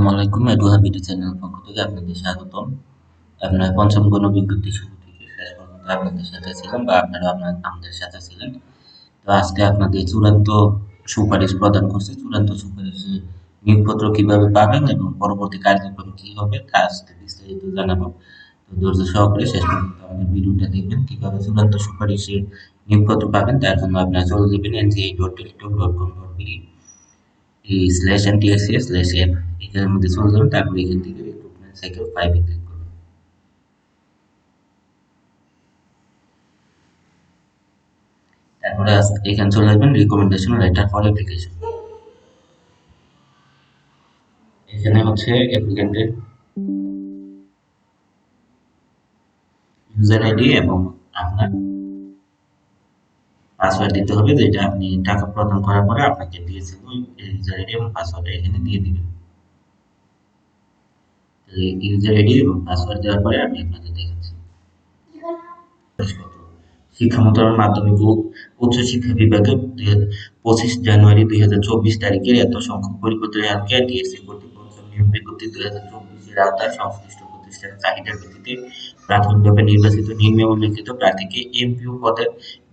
আসসালামু আলাইকুম এডুহা BD channel পক্ষ থেকে আপনাদের স্বাগতম আপনার পঞ্চম গণ বিজ্ঞপ্তি শুরু থেকে শেষ পর্যন্ত আপনাদের সাথে ছিলাম বা আপনারা আপনার আমাদের সাথে ছিলেন তো আজকে আপনাদের চূড়ান্ত সুপারিশ প্রদান করছে চূড়ান্ত সুপারিশে নিয়োগপত্র কীভাবে পাবেন এবং পরবর্তী কার্যক্রম কি হবে তা আজকে বিস্তারিত জানাব তো ধৈর্য সহকারে শেষ পর্যন্ত আমাদের ভিডিওটা দেখবেন কীভাবে চূড়ান্ত সুপারিশে নিয়োগপত্র পাবেন তার জন্য আপনারা চলে যাবেন NCI dot Teletalk dot com dot BD slash N TSC slash F এটার মধ্যে চলে যাবেন তারপরে এখান থেকে রিক্রুটমেন্ট সাইকেল ক্লিক তারপরে এখানে চলে আসবেন রিকমেন্ডেশন লেটার ফর অ্যাপ্লিকেশন এখানে হচ্ছে অ্যাপ্লিকেন্টের ইউজার আইডি এবং আপনার পাসওয়ার্ড দিতে হবে, যেটা আপনি টাকা প্রদান করার পরে আপনাকে দিয়েছিল ওই ইউজার আইডি এবং পাসওয়ার্ডটা এখানে দিয়ে দিবেন। ইউজার আইডি এবং পাসওয়ার্ড দেওয়ার পরে আমি আপনাদের দেখাচ্ছি। শিক্ষা মন্ত্রণালয় মাধ্যমিক ও উচ্চ শিক্ষা বিভাগে পঁচিশ জানুয়ারি দুই হাজার চব্বিশ তারিখের এত সংখ্যক পরিবর্তনের আজকে ডিএসসি কর্তৃপক্ষ নিয়োগ বিজ্ঞপ্তি দুই হাজার চব্বিশের আওতায় সংশ্লিষ্ট প্রতিষ্ঠানের চাহিদার ভিত্তিতে প্রাথমিকভাবে নির্বাচিত নিম্নে উল্লেখিত প্রার্থীকে এমপিও পদের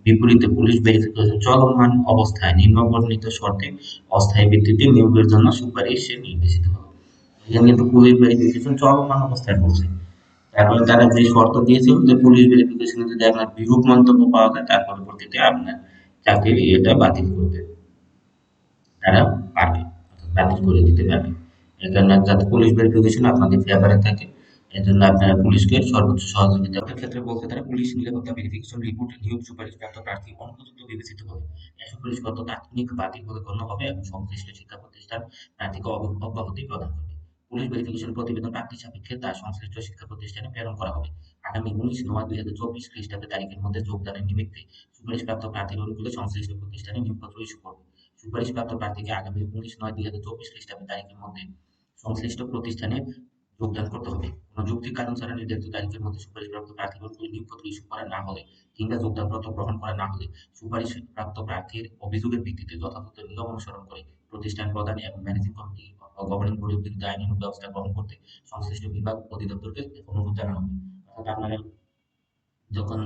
বিপরীতে পুলিশ ভেরিফিকেশন চলমান অবস্থায় নিম্নবর্ণিত শর্তে অস্থায়ী ভিত্তিতে নিয়োগের জন্য সুপারিশে নির্দেশিত হবে এখানে কিন্তু পুলিশ ভেরিফিকেশন চলমান অবস্থায় বলছে তারপরে তারা যে শর্ত দিয়েছিল যে পুলিশ ভেরিফিকেশনে যদি আপনার বিরূপ মন্তব্য পাওয়া যায়, তার পরবর্তীতে আপনার চাকরির এটা বাতিল করতে তারা পারবে বাতিল করে দিতে পারবে। এখানে যাতে পুলিশ ভেরিফিকেশন আপনাদের ফেভারে থাকে এজন্য আপনারা পুলিশকে সর্বোচ্চ সহযোগিতা ক্ষেত্রে বলতে তারা পুলিশ নিরাপত্তা ভেরিফিকেশন রিপোর্ট নিয়োগ সুপারিশ প্রাপ্ত প্রার্থী অনুপযুক্ত বিবেচিত হবে। সুপারিশ কত তাৎক্ষণিক বাতিল বলে গণ্য হবে এবং সংশ্লিষ্ট শিক্ষা প্রতিষ্ঠান প্রার্থীকে অব্যাহতি প্রদান করবে। পুলিশ ভেরিফিকেশন প্রতিবেদন প্রাপ্তি সাপেক্ষে তা সংশ্লিষ্ট শিক্ষা প্রতিষ্ঠানে প্রেরণ করা হবে। আগামী উনিশ নয় দুই হাজার চব্বিশ খ্রিস্টাব্দ তারিখের মধ্যে যোগদানের নিমিত্তে সুপারিশপ্রাপ্ত প্রার্থীর অনুকূলে সংশ্লিষ্ট প্রতিষ্ঠানে নিয়োগপত্র ইস্যু করবে। সুপারিশপ্রাপ্ত প্রার্থীকে আগামী উনিশ নয় দুই হাজার চব্বিশ খ্রিস্টাব্দ তারিখের মধ্যে সংশ্লিষ্ট প্রতিষ্ঠানে যোগদান করতে হবে। কোনো যৌক্তিক কারণ ছাড়া নির্ধারিত তারিখের মধ্যে সুপারিশপ্রাপ্ত প্রার্থীর অনুকূলে নিয়োগপত্র ইস্যু করা না হলে কিংবা যোগদানপত্র গ্রহণ করা না হলে সুপারিশপ্রাপ্ত প্রার্থীর অভিযোগের ভিত্তিতে যথাযথ নিয়ম অনুসরণ করে প্রতিষ্ঠান প্রদান এবং ম্যানেজিং কমিটি গভর্নিং বোর্ডের বিরুদ্ধে আইনানুগ ব্যবস্থা গ্রহণ করতে সংশ্লিষ্ট বিভাগ অধিদপ্তরকে অনুরোধ জানানো হবে। অর্থাৎ আপনারা যখন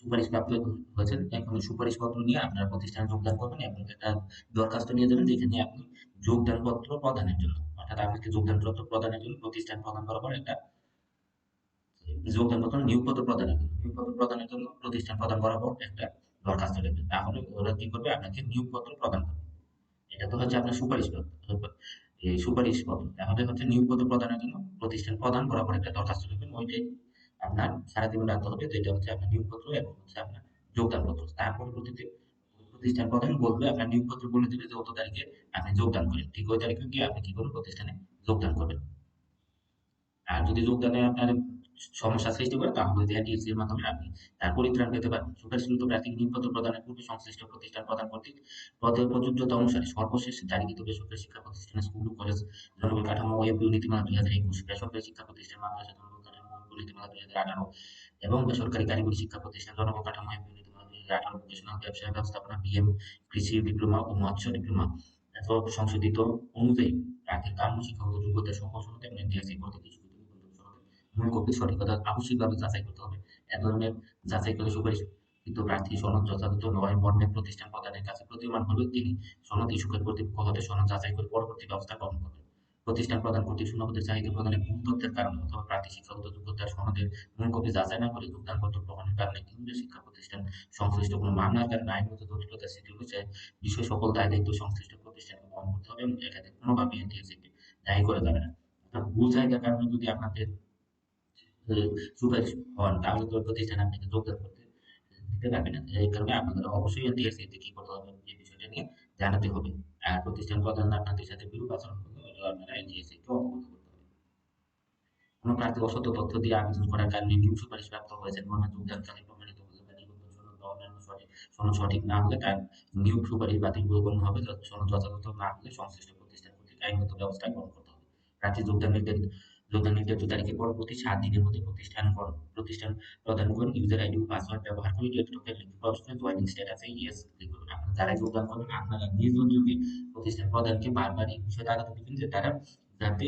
সুপারিশ প্রাপ্ত হয়েছেন, এখন সুপারিশপত্র নিয়ে আপনারা প্রতিষ্ঠানে যোগদান করবেন এবং একটা দরখাস্ত নিয়ে যাবেন যেখানে আপনি যোগদানপত্র প্রদানের জন্য। অর্থাৎ আপনাকে যোগদানপত্র প্রদানের জন্য প্রতিষ্ঠান প্রদান পর একটা যোগদানপত্র, নিয়োগপত্র প্রদানের জন্য। নিয়োগপত্র প্রদানের জন্য প্রতিষ্ঠান প্রদান পর একটা দরখাস্ত দেবেন। তাহলে ওরা কি করবে? আপনাকে নিয়োগপত্র প্রদান করবে। এটা তো হচ্ছে আপনার সুপারিশ সুপারিশ পত্র তাহলে হচ্ছে নিয়োগ নিয়োগপত্র প্রদানের জন্য প্রতিষ্ঠান প্রদান করার বরাবর একটা দরখাস্ত লিখবেন ওইটাই আপনার সারা জীবন রাখতে হবে যেটা হচ্ছে আপনার নিয়োগপত্র এবং হচ্ছে আপনার যোগদান পত্র। তার পরবর্তীতে প্রতিষ্ঠান প্রদান বলবে, আপনার নিয়োগপত্র বলে দিলে যে অত তারিখে আপনি যোগদান করেন। ঠিক ওই তারিখে গিয়ে আপনি কি করবেন? প্রতিষ্ঠানে যোগদান করবেন। আর যদি যোগদানে আপনার সমস্যা সৃষ্টি করে, তাহলে ডিএসসি এর মাধ্যমে আপনি তার পরিত্রাণ পেতে পারবেন সুপারিশকৃত প্রার্থীকে নিয়োগপত্র প্রদানের পূর্বে সংশ্লিষ্ট প্রতিষ্ঠান প্রদান কর্তৃক পদের প্রযোজ্যতা অনুসারে সর্বশেষ জারিকৃত বেসরকারি শিক্ষা প্রতিষ্ঠানের স্কুল, কলেজ জনবল কাঠামো, ও এপিও নীতিমালা দুই হাজার একুশ। বেসরকারি শিক্ষা প্রতিষ্ঠান মাদ্রাসা জনবল কাঠামো, ও নীতিমালা দুই হাজার আঠারো এবং বেসরকারি কারিগরি শিক্ষা প্রতিষ্ঠান জনবল কাঠামো নীতিমালা দুই হাজার আঠারো ভোকেশনাল ব্যবসায় ব্যবস্থাপনা বিএম কৃষি ডিপ্লোমা ও মৎস্য ডিপ্লোমা সংশোধিত অনুযায়ী প্রার্থীর কাম্য যোগ্যতা মূল কপি সঠিকতা আবশ্যিকভাবে যাচাই করতে হবে। এ ধরনের যাচাই করে সুপারিশ প্রার্থী সনদ যথাযথ নয় মর্মে প্রতিষ্ঠান প্রদানের কাছে হলে তিনি সনদ সনদ যাচাই করে পরবর্তী ব্যবস্থা গ্রহণ করবেন। প্রতিষ্ঠান প্রদান কর্তৃক শূন্যপদের চাহিদা প্রদানে ভুল তথ্যের অথবা প্রার্থী শিক্ষাগত যোগ্যতার সনদের মূল কপি যাচাই না করে যোগদান পত্র গ্রহণের কারণে শিক্ষা প্রতিষ্ঠান সংশ্লিষ্ট কোনো মামলার কারণে আইনগত জটিলতা সৃষ্টি হয়েছে বিষয় সকল দায় দায়িত্ব সংশ্লিষ্ট প্রতিষ্ঠানকে বহন করতে হবে এবং এটাতে কোনোভাবে দায়ী না। ভুল চাহিদার কারণে যদি আপনাদের সুপারিশ হন, তাহলে তো প্রতিষ্ঠান আপনাকে যোগদান করতে, দিতে পারবে না। এই কারণে আপনাদের অবশ্যই এনটিএসসিতে কি করতে হবে এই বিষয়টা নিয়ে জানাতে হবে। আর প্রতিষ্ঠান প্রধান আপনাদের সাথে বিরূপ আচরণ করতে হলে আপনারা এনটিএসসিকে অবগত করতে হবে। কোনো প্রার্থী অসত্য তথ্য দিয়ে আবেদন করার কারণে নিয়োগ সুপারিশ প্রাপ্ত হয়েছে মর্মে যোগদানকারী প্রমাণিত বা নিবন্ধন সনদ সঠিক না হলে তার নিয়োগ সুপারিশ বাতিল গণ্য হবে সনদ যথাযথ না হলে সংশ্লিষ্ট প্রতিষ্ঠান কর্তৃক আইনগত ব্যবস্থা গ্রহণ করতে হবে। প্রার্থী যোগদান নির্ধারিত যোগদান নির্ধারিত তারিখে পরবর্তী সাত দিনের মধ্যে প্রতিষ্ঠান প্রতিষ্ঠান প্রদান করুন। ইউজার আইডি ও পাসওয়ার্ড ব্যবহার করে টেলিটকের লিঙ্ক প্রশ্নে জয়েনিং স্ট্যাটাসে ইয়েস ক্লিক করুন। আপনারা যারা যোগদান করবেন, আপনারা নিজ উদ্যোগে প্রতিষ্ঠান প্রদানকে বারবার এই বিষয়টা আগাতে দিবেন যে তারা যাতে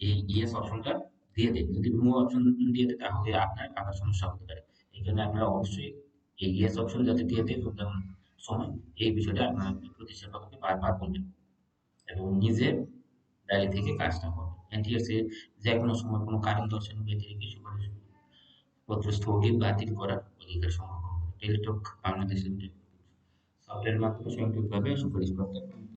এই ইয়েস অপশনটা দিয়ে দেয়। যদি নো অপশন দিয়ে দেয়, তাহলে আপনার আবার সমস্যা হতে পারে। এই জন্য আপনারা অবশ্যই এই ইয়েস অপশন যাতে দিয়ে দেয় যোগদান সময়, এই বিষয়টা আপনারা প্রতিষ্ঠান পক্ষে বারবার বলবেন। এবং নিজে ডায়েরি থেকে কাজটা করবেন এনটিএসএ যে কোনো সময় কোনো কারণ দর্শন ব্যতিরিক্ত সুপারিশ পত্র স্থগিত বাতিল করার অধিকার সংরক্ষণ করে। টেলিটক বাংলাদেশের লিমিটেড সফটওয়্যার মাধ্যমে সুপারিশ করতে